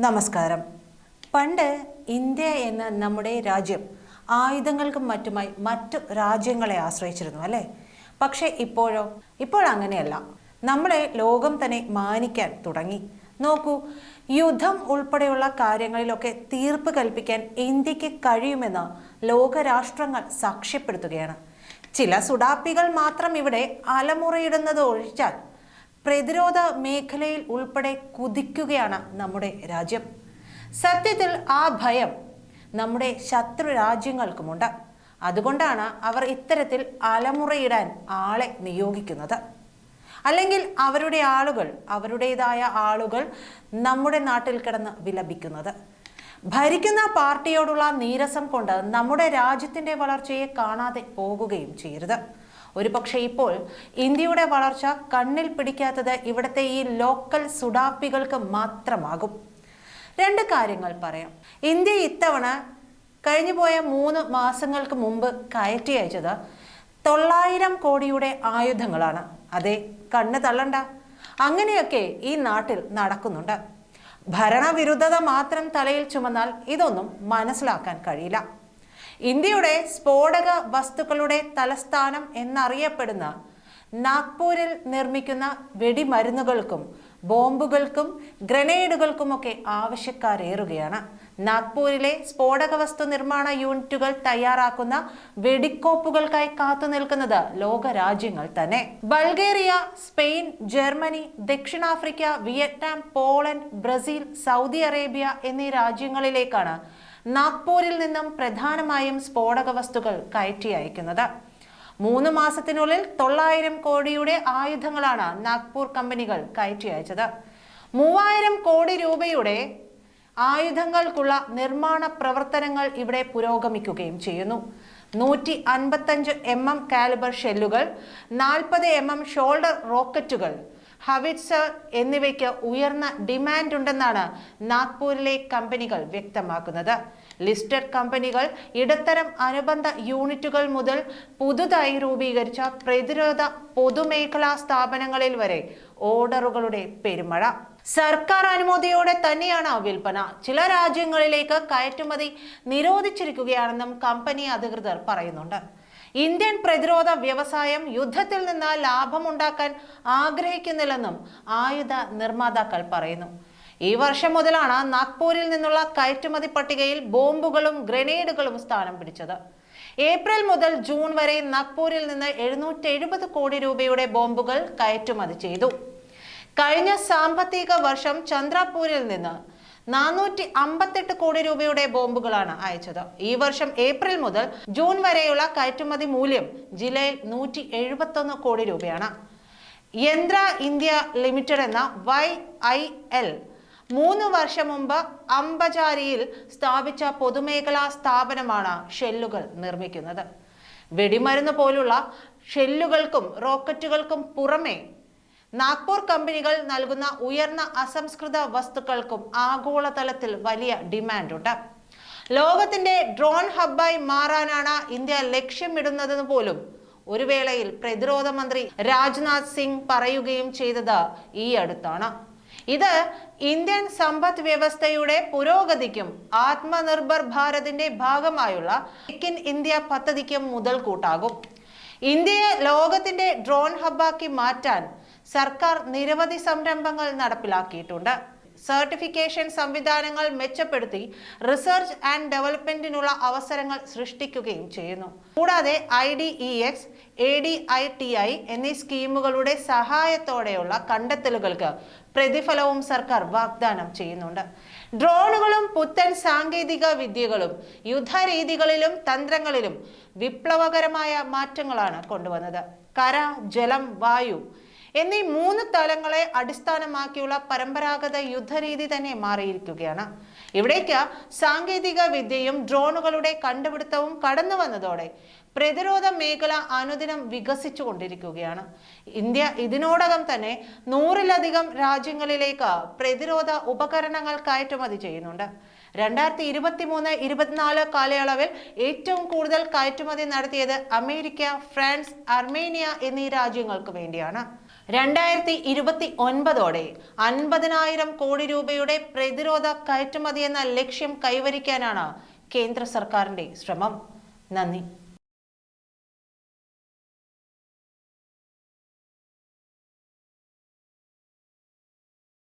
നമസ്കാരം. പണ്ട് ഇന്ത്യ എന്ന നമ്മുടെ രാജ്യം ആയുധങ്ങൾക്കും മറ്റുമായി മറ്റു രാജ്യങ്ങളെ ആശ്രയിച്ചിരുന്നു അല്ലേ? പക്ഷേ ഇപ്പോഴോ? ഇപ്പോഴങ്ങനെയല്ല നമ്മളെ ലോകം തന്നെ മാനിക്കാൻ തുടങ്ങി. നോക്കൂ യുദ്ധം ഉൾപ്പെടെയുള്ള കാര്യങ്ങളിലൊക്കെ തീർപ്പ് കൽപ്പിക്കാൻ ഇന്ത്യയ്ക്ക് കഴിയുമെന്ന് ലോകരാഷ്ട്രങ്ങൾ സാക്ഷ്യപ്പെടുത്തുകയാണ്. ചില സുഡാപ്പികൾ മാത്രം ഇവിടെ അലമുറയിടുന്നത് ഒഴിച്ചാൽ പ്രതിരോധ മേഖലയിൽ ഉൾപ്പെടെ കുതിക്കുകയാണ് നമ്മുടെ രാജ്യം. സത്യത്തിൽ ആ ഭയം നമ്മുടെ ശത്രു രാജ്യങ്ങൾക്കുമുണ്ട്. അതുകൊണ്ടാണ് അവർ ഇത്തരത്തിൽ അലമുറയിടാൻ ആളെ നിയോഗിക്കുന്നത്. അല്ലെങ്കിൽ അവരുടെ ആളുകൾ അവരുടേതായ ആളുകൾ നമ്മുടെ നാട്ടിൽ കിടന്ന് വിലപിക്കുന്നത്. ഭരിക്കുന്ന പാർട്ടിയോടുള്ള നീരസം കൊണ്ട് നമ്മുടെ രാജ്യത്തിന്റെ വളർച്ചയെ കാണാതെ പോകുകയും ചെയ്യരുത്. ഒരുപക്ഷെ ഇപ്പോൾ ഇന്ത്യയുടെ വളർച്ച കണ്ണിൽ പിടിക്കാത്തത് ഇവിടുത്തെ ഈ ലോക്കൽ സുഡാപ്പികൾക്ക് മാത്രമാകും. രണ്ട് കാര്യങ്ങൾ പറയാം. ഇന്ത്യ ഇത്തവണ കഴിഞ്ഞുപോയ മൂന്ന് മാസങ്ങൾക്ക് മുമ്പ് കയറ്റി അയച്ചത് തൊള്ളായിരം കോടിയുടെ ആയുധങ്ങളാണ്. അതെ കണ്ണ് തള്ളണ്ട. അങ്ങനെയൊക്കെ ഈ നാട്ടിൽ നടക്കുന്നുണ്ട്. ഭരണവിരുദ്ധത മാത്രം തലയിൽ ചുമന്നാൽ ഇതൊന്നും മനസ്സിലാക്കാൻ കഴിയില്ല. ഇന്ത്യയുടെ സ്ഫോടക വസ്തുക്കളുടെ തലസ്ഥാനം എന്നറിയപ്പെടുന്ന നാഗ്പൂരിൽ നിർമ്മിക്കുന്ന വെടിമരുന്നുകൾക്കും ബോംബുകൾക്കും ഗ്രനേഡുകൾക്കുമൊക്കെ ആവശ്യക്കാരേറുകയാണ്. നാഗ്പൂരിലെ സ്ഫോടക വസ്തു നിർമ്മാണ യൂണിറ്റുകൾ തയ്യാറാക്കുന്ന വെടിക്കോപ്പുകൾക്കായി കാത്തുനിൽക്കുന്നത് ലോകരാജ്യങ്ങൾ തന്നെ. ബൾഗേറിയ സ്പെയിൻ ജർമ്മനി ദക്ഷിണാഫ്രിക്ക Vietnam Poland Brazil Saudi Arabia എന്നീ രാജ്യങ്ങളിലേക്കാണ് നാഗ്പൂരിൽ നിന്നും പ്രധാനമായും സ്ഫോടക വസ്തുക്കൾ കയറ്റി അയക്കുന്നത്. മൂന്ന് മാസത്തിനുള്ളിൽ തൊള്ളായിരം കോടിയുടെ ആയുധങ്ങളാണ് നാഗ്പൂർ കമ്പനികൾ കയറ്റി അയച്ചത്. മൂവായിരം കോടി രൂപയുടെ ആയുധങ്ങൾക്കുള്ള നിർമ്മാണ പ്രവർത്തനങ്ങൾ ഇവിടെ പുരോഗമിക്കുകയും ചെയ്യുന്നു. നൂറ്റി അൻപത്തഞ്ച് എം എം കാലിബർ ഷെല്ലുകൾ നാൽപ്പത് എം എം ഷോൾഡർ റോക്കറ്റുകൾ ഹവിറ്റ്സർ എന്നിവയ്ക്ക് ഉയർന്ന ഡിമാൻഡ് ഉണ്ടെന്നാണ് നാഗ്പൂരിലെ കമ്പനികൾ വ്യക്തമാക്കുന്നത്. ലിസ്റ്റഡ് കമ്പനികൾ ഇടത്തരം അനുബന്ധ യൂണിറ്റുകൾ മുതൽ പുതുതായി രൂപീകരിച്ച പ്രതിരോധ പൊതുമേഖലാ സ്ഥാപനങ്ങളിൽ വരെ ഓർഡറുകളുടെ പെരുമഴ. സർക്കാർ അനുമതിയോടെ തന്നെയാണ് വിൽപ്പന. ചില രാജ്യങ്ങളിലേക്ക് കയറ്റുമതി നിരോധിച്ചിരിക്കുകയാണെന്നും കമ്പനി അധികൃതർ പറയുന്നുണ്ട്. ഇന്ത്യൻ പ്രതിരോധ വ്യവസായം യുദ്ധത്തിൽ നിന്ന് ലാഭമുണ്ടാക്കാൻ ആഗ്രഹിക്കുന്നില്ലെന്നും ആയുധ നിർമ്മാതാക്കൾ പറയുന്നു. ഈ വർഷം മുതലാണ് നാഗ്പൂരിൽ നിന്നുള്ള കയറ്റുമതി പട്ടികയിൽ ബോംബുകളും ഗ്രനേഡുകളും സ്ഥാനം പിടിച്ചത്. ഏപ്രിൽ മുതൽ ജൂൺ വരെ നാഗ്പൂരിൽ നിന്ന് എഴുന്നൂറ്റി എഴുപത് കോടി രൂപയുടെ ബോംബുകൾ കയറ്റുമതി ചെയ്തു. കഴിഞ്ഞ സാമ്പത്തിക വർഷം ചന്ദ്രാപൂരിൽ നിന്ന് നാനൂറ്റി അമ്പത്തെട്ട് കോടി രൂപയുടെ ബോംബുകളാണ് അയച്ചത്. ഈ വർഷം ഏപ്രിൽ മുതൽ ജൂൺ വരെയുള്ള കയറ്റുമതി മൂല്യം ജില്ലയിൽ നൂറ്റി എഴുപത്തൊന്ന് കോടി രൂപയാണ്. യന്ത്ര ഇന്ത്യ ലിമിറ്റഡ് എന്ന വൈ ഐ എൽ മൂന്ന് വർഷം മുമ്പ് അമ്പചാരിയിൽ സ്ഥാപിച്ച പൊതുമേഖലാ സ്ഥാപനമാണ് ഷെല്ലുകൾ നിർമ്മിക്കുന്നത്. വെടിമരുന്ന് പോലുള്ള ഷെല്ലുകൾക്കും റോക്കറ്റുകൾക്കും പുറമെ നാഗ്പൂർ കമ്പനികൾ നൽകുന്ന ഉയർന്ന അസംസ്കൃത വസ്തുക്കൾക്കും ആഗോളതലത്തിൽ വലിയ ഡിമാൻഡുണ്ട്. ലോകത്തിന്റെ ഡ്രോൺ ഹബ്ബായി മാറാനാണ് ഇന്ത്യ ലക്ഷ്യമിടുന്നതെന്ന് പോലും ഒരു വേളയിൽ പ്രതിരോധ മന്ത്രി രാജ്നാഥ് സിംഗ് പറയുകയും ചെയ്തത് ഈ അടുത്താണ്. ഇത് ഇന്ത്യൻ സമ്പദ് വ്യവസ്ഥയുടെ പുരോഗതിക്കും ആത്മനിർഭർ ഭാരതിന്റെ ഭാഗമായുള്ള മേക്ക് ഇൻ ഇന്ത്യ പദ്ധതിക്കും മുതൽക്കൂട്ടാകും. ഇന്ത്യയെ ലോകത്തിന്റെ ഡ്രോൺ ഹബ്ബാക്കി മാറ്റാൻ സർക്കാർ നിരവധി സംരംഭങ്ങൾ നടപ്പിലാക്കിയിട്ടുണ്ട്. സർട്ടിഫിക്കേഷൻ സംവിധാനങ്ങൾ മെച്ചപ്പെടുത്തി റിസർച്ച് ആൻഡ് ഡെവലപ്മെന്റിനുള്ള അവസരങ്ങൾ സൃഷ്ടിക്കുകയും ചെയ്യുന്നു. കൂടാതെ I D E X A D I T I എന്നീ സ്കീമുകളുടെ സഹായത്തോടെയുള്ള കണ്ടെത്തലുകൾക്ക് പ്രതിഫലവും സർക്കാർ വാഗ്ദാനം ചെയ്യുന്നുണ്ട്. ഡ്രോണുകളും പുത്തൻ സാങ്കേതിക വിദ്യകളും യുദ്ധരീതികളിലും തന്ത്രങ്ങളിലും വിപ്ലവകരമായ മാറ്റങ്ങളാണ് കൊണ്ടുവന്നത്. കര ജലം വായു എന്നീ മൂന്ന് തലങ്ങളെ അടിസ്ഥാനമാക്കിയുള്ള പരമ്പരാഗത യുദ്ധരീതി തന്നെ മാറിയിരിക്കുകയാണ്. ഇവിടേക്ക് സാങ്കേതിക വിദ്യയും ഡ്രോണുകളുടെ കണ്ടുപിടുത്തവും കടന്നു വന്നതോടെ പ്രതിരോധ മേഖല അനുദിനം വികസിച്ചു കൊണ്ടിരിക്കുകയാണ്. ഇന്ത്യ ഇതിനോടകം തന്നെ നൂറിലധികം രാജ്യങ്ങളിലേക്ക് പ്രതിരോധ ഉപകരണങ്ങൾ കയറ്റുമതി ചെയ്യുന്നുണ്ട്. രണ്ടായിരത്തി ഇരുപത്തി മൂന്ന് ഇരുപത്തിനാല് കാലയളവിൽ ഏറ്റവും കൂടുതൽ കയറ്റുമതി നടത്തിയത് അമേരിക്ക ഫ്രാൻസ് അർമേനിയ എന്നീ രാജ്യങ്ങൾക്ക് വേണ്ടിയാണ്. രണ്ടായിരത്തി ഇരുപത്തി ഒൻപതോടെ അൻപതിനായിരം കോടി രൂപയുടെ പ്രതിരോധ കയറ്റുമതി എന്ന ലക്ഷ്യം കൈവരിക്കാനാണ് കേന്ദ്ര സർക്കാരിന്റെ ശ്രമം. നന്ദി.